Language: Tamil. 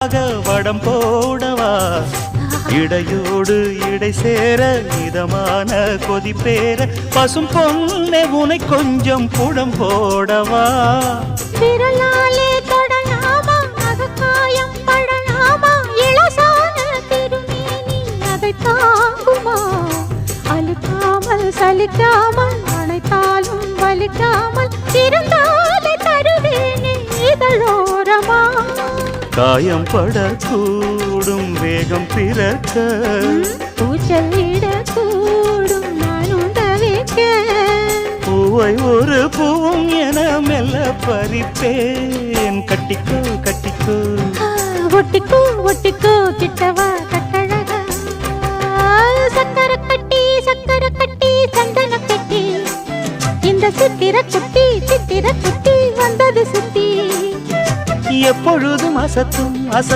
வடம் போடவா? இடையோடு இடை சேர இதமான கொதிப்பேர பசும் பொண்ணே உனை கொஞ்சம் புடம் போடவா? சலிக்காமல் அனைத்தாலும் வலிக்காமல் படலாமா காயம் படக்கூடும் வேகம் பிறக்க. விடக்கூடும் நானும் தவிக்க பூவை ஒரு பூவும் என மெல்ல பறிப்பேன். கட்டிக்கோ கட்டிக்கோ. ஒட்டிக்கோ ஒட்டிக்கோ கிட்டவா கட்டழகா. சக்கர கட்டி சக்கர கட்டி சந்தன கட்டி. இந்த சித்திர குட்டி சித்திர குட்டி. எப்பொழுதும் அசத்தும் அச